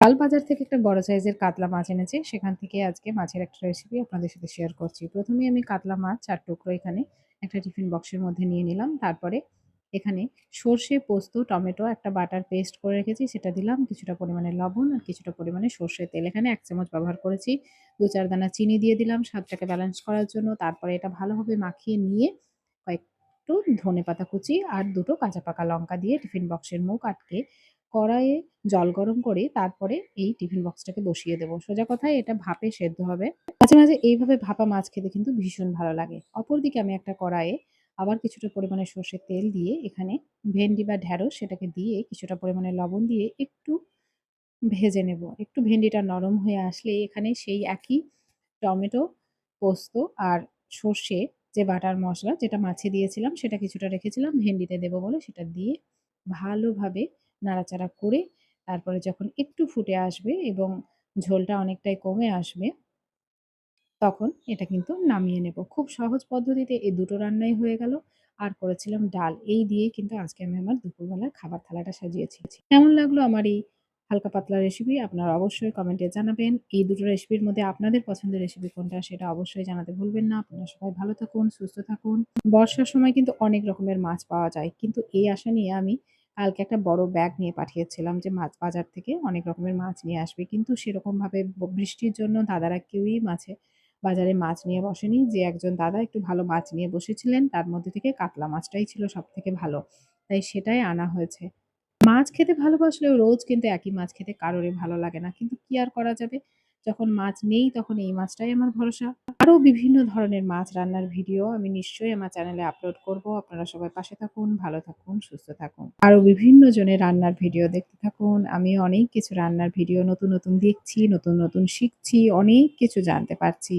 লাল বাজার থেকে একটা বড় সাইজের কাতলা মাছ এনেছে। সেখান থেকে আজকে মাছের একটা রেসিপি আপনাদের সাথে শেয়ার করছি। প্রথমে আমি কাতলা মাছ, চার টুকরো এখানে একটা টিফিন বক্সের মধ্যে নিয়ে নিলাম। তারপরে এখানে সর্ষে, পোস্ত, টমেটো একটা বাটার পেস্ট করে রেখেছি। সেটা দিলাম। কিছুটা পরিমাণে লবণ আর কিছুটা পরিমাণে সর্ষের তেল। এখানে এক চামচ ব্যবহার করেছি। দু চার দানা চিনি দিয়ে দিলাম স্বাদটাকে ব্যালেন্স করার জন্য। তারপরে এটা ভালোভাবে মাখিয়ে নিয়ে কয়েকটু ধনে পাতা কুচি আর দুটো কাঁচা পাকা লঙ্কা দিয়ে টিফিন বক্সের মুখ আটকে কড়াইয়ে জল গরম করে তারপরে এই টিফিন বক্সটাকে বসিয়ে দেবো। সোজা কথায় এটা ভাপে সেদ্ধ হবে। মাঝে মাঝে এইভাবে ভাপা মাছ খেতে কিন্তু ভীষণ ভালো লাগে। অপরদিকে আমি একটা কড়াইয়ে আবার কিছুটা পরিমাণে সর্ষের তেল দিয়ে এখানে ভেন্ডি বা ঢ্যাঁড়স সেটাকে দিয়ে কিছুটা পরিমাণে লবণ দিয়ে একটু ভেজে নেব। একটু ভেন্ডিটা নরম হয়ে আসলে এখানে সেই একই টমেটো, পোস্ত আর সর্ষে যে বাটার মশলা যেটা মাছে দিয়েছিলাম সেটা কিছুটা রেখেছিলাম। ভেন্ডিতে দেবো বলে সেটা দিয়ে ভালোভাবে নাড়াচাড়া করে তারপরে যখন একটু ফুটে আসবে এবং ঝোলটা অনেকটাই কমে আসবে, তখন এটা কিন্তু নামিয়ে নেব। খুব সহজ পদ্ধতিতে এই দুটো রান্নাই হয়ে গেল। আর করেছিলাম ডাল। এই দিয়ে কিন্তু আজকে আমি আমার দুপুরবেলার খাবার থালাটা সাজিয়েছি। কেমন লাগল আমার এই হালকা পাতলা রেসিপি আপনারা অবশ্যই কমেন্টে জানাবেন। এই দুটো রেসিপির মধ্যে আপনাদের পছন্দের রেসিপি কোনটা সেটা অবশ্যই জানাতে ভুলবেন না। আপনারা সবাই ভালো থাকুন, সুস্থ থাকুন। বর্ষার সময় কিন্তু অনেক রকমের মাছ পাওয়া যায়। কিন্তু এই আশা নিয়ে আমি কালকে একটা বড় ব্যাগ নিয়ে পাঠিয়েছিলাম যে মাছ বাজার থেকে অনেক রকমের মাছ নিয়ে আসবে। কিন্তু সেরকমভাবে বৃষ্টির জন্য দাদারা কেউই মাছে, বাজারে মাছ নিয়ে বসেনি। যে একজন দাদা একটু ভালো মাছ নিয়ে বসেছিলেন, তার মধ্যে থেকে কাতলা মাছটাই ছিল সব থেকে ভালো। তাই সেটাই আনা হয়েছে। মাছ খেতে ভালোবাসলেও রোজ কিন্তু একই মাছ খেতে কারোরই ভালো লাগে না। কিন্তু কি আর করা যাবে? যখন মাছ নেই, তখন এই মাছটাই আমার ভরসা। আরও বিভিন্ন ধরনের মাছ রান্নার ভিডিও আমি নিশ্চয়ই আমার চ্যানেলে আপলোড করব। আপনারা সবাই পাশে থাকুন, ভালো থাকুন, সুস্থ থাকুন। আরও বিভিন্ন জনের রান্নার ভিডিও দেখতে থাকুন। আমি অনেক কিছু রান্নার ভিডিও নতুন নতুন দেখছি, নতুন নতুন শিখছি, অনেক কিছু জানতে পারছি।